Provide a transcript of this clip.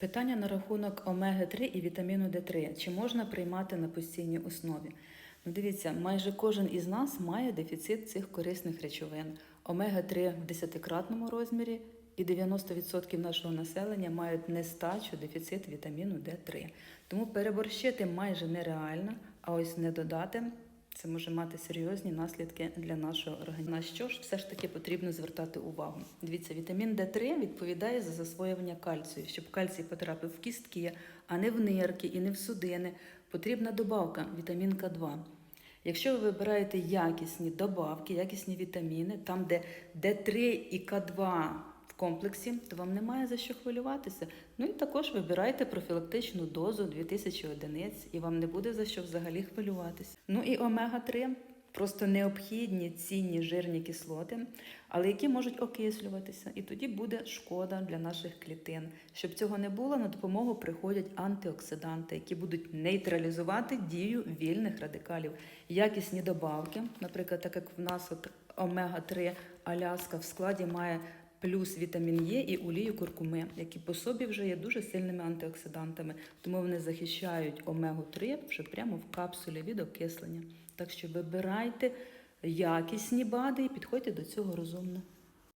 Питання на рахунок омеги-3 і вітаміну Д3. Чи можна приймати на постійній основі? Ну, дивіться, майже кожен із нас має дефіцит цих корисних речовин. Омега-3 в десятикратному розмірі, і 90% нашого населення мають нестачу, дефіцит вітаміну Д3. Тому переборщити майже нереально, а ось не додати це може мати серйозні наслідки для нашого організму. На що ж все ж таки потрібно звертати увагу? Дивіться, вітамін Д3 відповідає за засвоювання кальцію. Щоб кальцій потрапив в кістки, а не в нирки і не в судини, потрібна добавка вітамін К2. Якщо ви вибираєте якісні добавки, якісні вітаміни, там, де Д3 і К2 в комплексі, то вам немає за що хвилюватися. Ну і також вибирайте профілактичну дозу 2000 одиниць, і вам не буде за що взагалі хвилюватися. Ну і омега-3 просто необхідні цінні жирні кислоти, але які можуть окислюватися, і тоді буде шкода для наших клітин. Щоб цього не було, на допомогу приходять антиоксиданти, які будуть нейтралізувати дію вільних радикалів. Якісні добавки, наприклад, так як в нас от омега-3 Аляска в складі має плюс вітамін Е і олію куркуми, які по собі вже є дуже сильними антиоксидантами, тому вони захищають омегу-3 вже прямо в капсулі від окислення. Так що вибирайте якісні БАДи і підходьте до цього розумно.